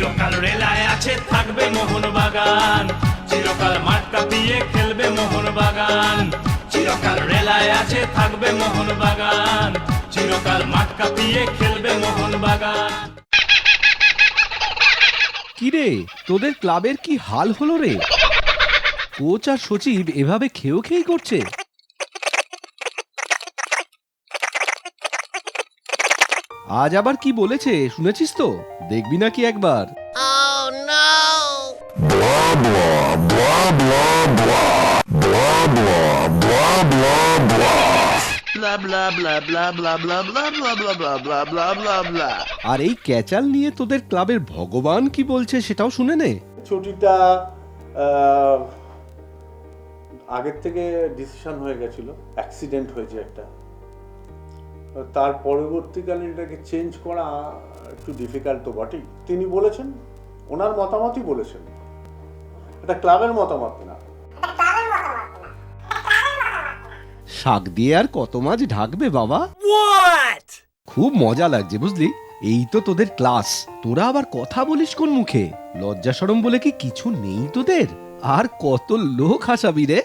চিরকাল রেলায় আছে, থাকবে মোহন বাগান। চিরকাল মাঠ কাঁপিয়ে খেলবে মোহন বাগান। চিরকাল রেলায় আছে, থাকবে মোহন বাগান। চিরকাল মাঠ কাঁপিয়ে খেলবে মোহন বাগান। কি রে তোদের ক্লাবের কি হাল হলো রে? কোচ আর সচিব এভাবে খেয়েও খেয়েই করছে? আজ আবার কি বলেছে শুনেছিস তো দেখবি নাকি একবার আর এই ক্যাচাল নিয়ে তোদের ক্লাবের ভগবান কি বলছে সেটাও শুনে নে ছুটিটা আগের থেকে ডিসিশন হয়ে গেছিল অ্যাক্সিডেন্ট হয়েছে একটা তার পরবর্তীকালে এটাকে চেঞ্জ করা একটু ডিফিকাল্ট তো বটেই। তিনি বলেছেন ওনার মতামতই বলেছেন। এটা ক্লাবের মতামত না। শাক দিয়ে আর কত মাছ ঢাকবে বাবা? খুব মজা লাগছে বুঝলি। এই তো তোদের ক্লাস। তোরা আবার কথা বলিস কোন মুখে? লজ্জা সরম বলে কি কিছু নেই তোদের? আর কত লোক হাসাবি রে।